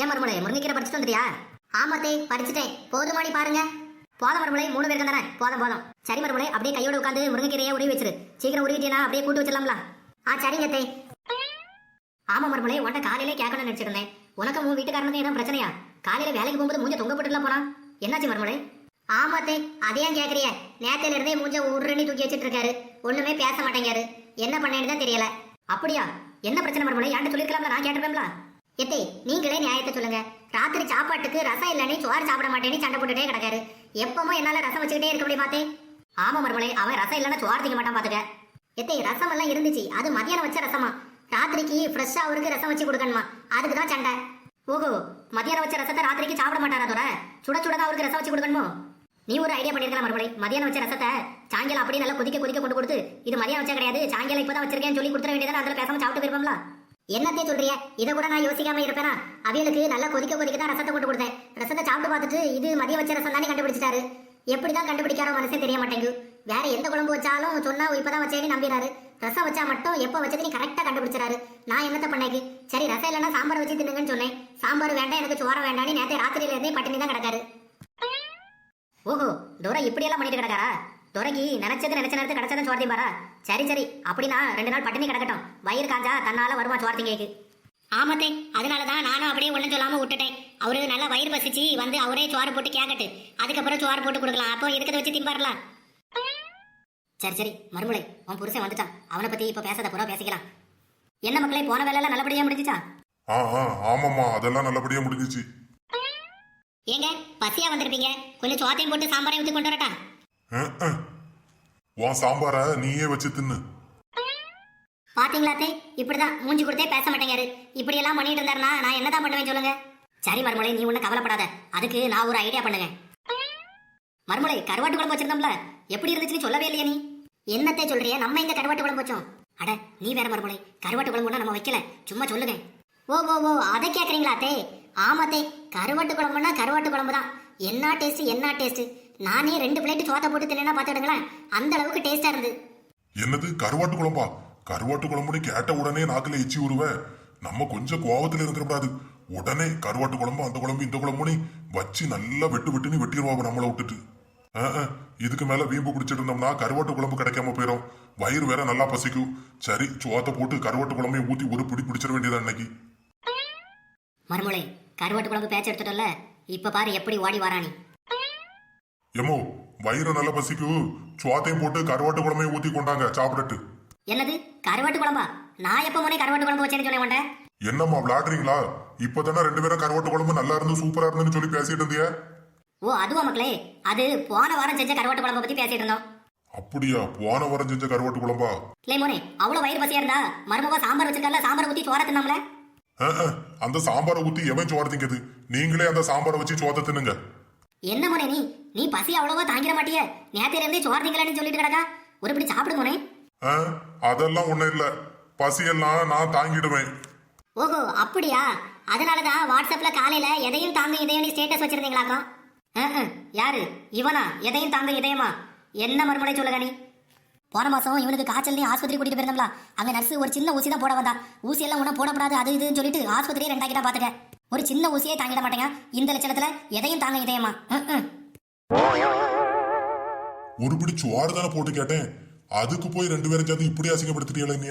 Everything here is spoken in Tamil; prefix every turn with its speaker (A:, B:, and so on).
A: ஏன் மறுமலை முருங்கைக்கீரை படிச்சுட்டு வந்துட்டியா? ஆமாத்தே படிச்சுட்டேன் போதுமானி பாருங்க. போதும் மறுமலை மூணு பேருக்கு தானே? போதும் போதும். சரி மறுமலை அப்படியே கையோட உட்காந்து முருங்கைக்கீரையை உருவி வச்சிரு. சீக்கிரம் உருவிட்டீனா அப்படியே கூட்டு வச்சிடலாம்ல. ஆ சரிங்க தே. ஆமா மறுமலை உன்ட்ட காலையிலே கேட்கணும்னு நினைச்சிருந்தேன் உனக்கு உன் வீட்டுக்காரனுக்கு என்ன பிரச்சனையா? காலையில வேலைக்கு போகும்போது மூஞ்ச தொங்க போட்டுலாம் போறான் என்னாச்சு மறுமலை ஆமாத்தே அதையும் ஏன் கேக்குறிய? நேத்துல இருந்தே மூஞ்ச உருணி தூக்கி வச்சிட்டு இருக்காரு. ஒண்ணுமே பேச மாட்டேங்காரு என்ன பண்ணேன்னு தான் தெரியல. அப்படியா? என்ன பிரச்சனை மறுமலை என்கிட்ட சொல்லிருக்கலாம்ல நான் கேட்டிருப்பேன்ல. எத்தே நீங்களே நியாயத்தை சொல்லுங்க. ராத்திரி சாப்பாட்டுக்கு ரசம் இல்லைன்னு சோறு சாப்பிட மாட்டேன்னு சண்டை போட்டுட்டே கிடக்காரு. எப்பவும் என்னால ரசம் வச்சுக்கிட்டே இருக்க முடியும் பார்த்தே ஆமா மருமலை அவன் ரசம் இல்லைன்னா சோறு திங்க மாட்டான் பாத்துக்க. எத்தே ரசம் எல்லாம் இருந்துச்சு. அது மதியானம் வச்ச ரசமா? ராத்திரிக்கு ஃப்ரெஷ்ஷா அவருக்கு ரசம் வச்சு கொடுக்கணுமா? அதுக்கு தான் சண்டை. ஓஹோ மதியானம் வச்ச ரசத்தை ராத்திரிக்கு சாப்பிட மாட்டாரா தோற சுட சுட தான் அவருக்கு ரசம் வச்சு கொடுக்கணுமோ? நீ ஒரு ஐடியா பண்ணிருக்கலாம் மறுபடி மதியானம் வச்ச ரசத்தை சாயங்காலம் அப்படியே நல்லா கொதிக்க கொதிக்க கொண்டு கொடுத்து இது மதியானம் வச்சா கிடையாது. சாயங்காலம் இப்பதான் வச்சிருக்கேன்னு சொல்லி கொடுத்துட வேண்டியதான் அதுல பேசாம சாப்பிட்டு போயிருப்போம்ல. என்னத்தே சொல்றிய? இதை கூட நான் யோசிக்காம இருப்பேனா? அவியலுக்கு நல்லா கொதிக்க கொதிக்க தான் ரசத்தை போட்டு கொடுத்தேன். ரசத்தை சாப்பிட்டு பார்த்துட்டு இது மதியம் வச்ச ரசம் தானே கண்டுபிடிச்சிட்டாரு. எப்படிதான் கண்டுபிடிக்காரோ மனசே தெரிய மாட்டேங்குது. வேற எந்த குழம்பு வச்சாலும் சொன்னா இப்பதான் வச்சேன்னு நம்பிறாரு. ரசம் வச்சா மட்டும் எப்போ வச்சது நீ கரெக்டா கண்டுபிடிச்சாரு நான் என்னத்த பண்ணேக்கு? சரி ரசம் இல்லைன்னா சாம்பார் வச்சு தின்னுங்கன்னு சொன்னேன். சாம்பார் வேண்டாம் எனக்கு சோற வேண்டாம்னு நேற்று ராத்திரியில இருந்தே பட்டினி தான் கிடக்காரு. ஓஹோ தூரம் இப்படியெல்லாம் பண்ணிட்டு கிடக்காரா? துரைக்கு நினைச்சது நினைச்ச நேரத்துக்கு கிடைச்சதும் சோர்த்தி பாரா. சரி சரி. அப்படின்னா ரெண்டு நாள் பட்டினி கிடக்கட்டும். வயிறு காஞ்சா தன்னால வருமா சோர்த்திங்கக்கு ஆமத்தே அதனால தான் நானும் அப்படியே ஒன்றும் சொல்லாம விட்டுட்டேன். அவரு நல்லா வயிறு பசிச்சு வந்து அவரே சோறு போட்டு கேக்கட்டு. அதுக்கப்புறம் சோறு போட்டு கொடுக்கலாம். அப்போ இருக்கிறத வச்சு திம்பாரலாம் சரி சரி. மறுமுறை உன் புருஷன் வந்துட்டான். அவனை பத்தி இப்ப பேசாத புறா பேசிக்கலாம். என்ன மக்களே போன வேலையெல்லாம் நல்லபடியா முடிஞ்சுச்சா?
B: ஆ ஆ ஆமாம்மா. அதெல்லாம் நல்லபடியா முடிஞ்சிச்சு.
A: ஏங்க பசியா வந்திருப்பீங்க. கொஞ்சம் சோத்தையும் போட்டு சாம்பாரையும் ஊற்றி கொண்டு வரட்டா.
B: உன் சாம்பார நீயே வச்சு தின்னு.
A: பாத்தீங்களா அத்தை? இப்படிதான். மூஞ்சி கொடுத்தே பேச மாட்டேங்காரு இப்படி எல்லாம் பண்ணிட்டு இருந்தாருன்னா நான் என்னதான் பண்ணுவேன் சொல்லுங்க? சரி மறுமலை நீ ஒன்றும் கவலைப்படாத. அதுக்கு நான் ஒரு ஐடியா பண்ணுங்க மறுமலை கருவாட்டு குழம்பு வச்சிருந்தோம்ல? எப்படி இருந்துச்சுன்னு சொல்லவே இல்லையா நீ. என்னத்தை சொல்றிய? நம்ம இங்க கருவாட்டு குழம்பு வச்சோம்? அட நீ வேற மறுமலை கருவாட்டு குழம்பு நம்ம வைக்கல. சும்மா சொல்லுங்க. ஓ ஓ ஓ அதை கேக்குறீங்களா அத்தே? ஆமாத்தே கருவாட்டு குழம்புனா கருவாட்டு குழம்பு தான் என்ன டேஸ்ட் என்ன டேஸ்ட் நானே ரெண்டு பிளேட் சோத்தை போட்டு தின்னா பார்த்துடுங்களேன் அந்த அளவுக்கு டேஸ்டா இருந்து
B: என்னது கருவாட்டு குழம்பா? கருவாட்டு குழம்புன்னு கேட்ட உடனே நாக்குல எச்சி உருவ நம்ம கொஞ்சம் கோவத்துல இருந்துடக்கூடாது. உடனே கருவாட்டு குழம்பு அந்த குழம்பு இந்த குழம்புன்னு வச்சு நல்லா வெட்டு வெட்டுன்னு வெட்டிடுவாங்க நம்மளை விட்டுட்டு. இதுக்கு மேல வீம்பு குடிச்சிட்டு இருந்தோம்னா கருவாட்டு குழம்பு கிடைக்காம போயிடும் வயிறு வேற நல்லா பசிக்கும். சரி சோத்தை போட்டு கருவாட்டு குழம்பையும் ஊத்தி ஒரு பிடி பிடிச்சிட வேண்டியதா இன்னைக்கு.
A: மறுமொழி கருவாட்டு குழம்பு பேச்சு எடுத்துட்டோம்ல? இப்ப பாரு எப்படி ஓடி வரானி.
B: எம்மோ வயிறு நல்லா பசிக்கும் சோத்தையும் போட்டு கருவாட்டு குழம்பையும் ஊத்தி கொண்டாங்க சாப்பிடட்டு
A: என்னது? கருவாட்டு குழம்பா? நான் எப்ப முன்னே கருவாட்டு குழம்பு வச்சேன்னு சொன்னேன்?
B: என்னம்மா விளையாடுறீங்களா? இப்பதானே ரெண்டு பேரும் கருவாட்டு குழம்பு நல்லா இருந்து சூப்பரா இருந்துன்னு சொல்லி பேசிட்டு இருந்திய.
A: ஓ அதுவா மக்களே? அது போன வாரம் செஞ்ச கருவாட்டு குழம்பு பத்தி பேசிட்டு இருந்தோம்.
B: அப்படியா போன வாரம் செஞ்ச கருவாட்டு குழம்பா?
A: இல்லை மோனே அவ்வளவு வயிறு பசியா இருந்தா மருமக சாம்பார் வச்சிருக்கல சாம்பார் ஊத்தி சோற தின்னோம்ல.
B: அந்த சாம்பாரை ஊத்தி எவன் சோறு திங்குது நீங்களே அந்த சாம்பாரை வச்சு சோத்த தின்னுங்க.
A: என்ன மோனே நீ? நீ பசி அவ்வளவா தாங்கிட மாட்டிய. நேத்தில இருந்தே சோறு திங்கலன்னு சொல்லிட்டு கிடக்கா. ஒரு இப்படி சாப்பிடு மோனே.
B: அதெல்லாம் ஒண்ணும் இல்ல. பசியெல்லாம் நான் தாங்கிடுவேன்.
A: ஓஹோ அப்படியா? அதனாலதான் வாட்ஸ்அப்ல காலையில எதையும் தாங்க இதயம் நீ ஸ்டேட்டஸ் வச்சிருந்தீங்களாக்கா. யாரு? இவனா? எதையும் தாங்க இதயமா? என்ன மறுமுறை சொல்லுங்க நீ? போன மாசம் இவனுக்கு காய்ச்சல் ஆஸ்பத்திரி கூட்டிட்டு போயிருந்தோம்ல. அங்க நர்ஸ் ஒரு சின்ன ஊசி தான் போட வந்தா. ஊசி எல்லாம் ஒன்றும் போடக்கூடாது அது இதுன்னு சொல்லிட்டு ஆஸ்பத்திரியே ரெண்டாக்கிட்டா பாத்துக்க. ஒரு சின்ன ஊசியே தாங்கிட மாட்டேங்க. இந்த லட்சணத்துல எதையும் தாங்க இதயமா?
B: ஒரு பிடி சோறு தானே போட்டு கேட்டேன். அதுக்கு போய் ரெண்டு பேரும் சேர்ந்து இப்படி அசிங்கப்படுத்திட்டீங்களா நீ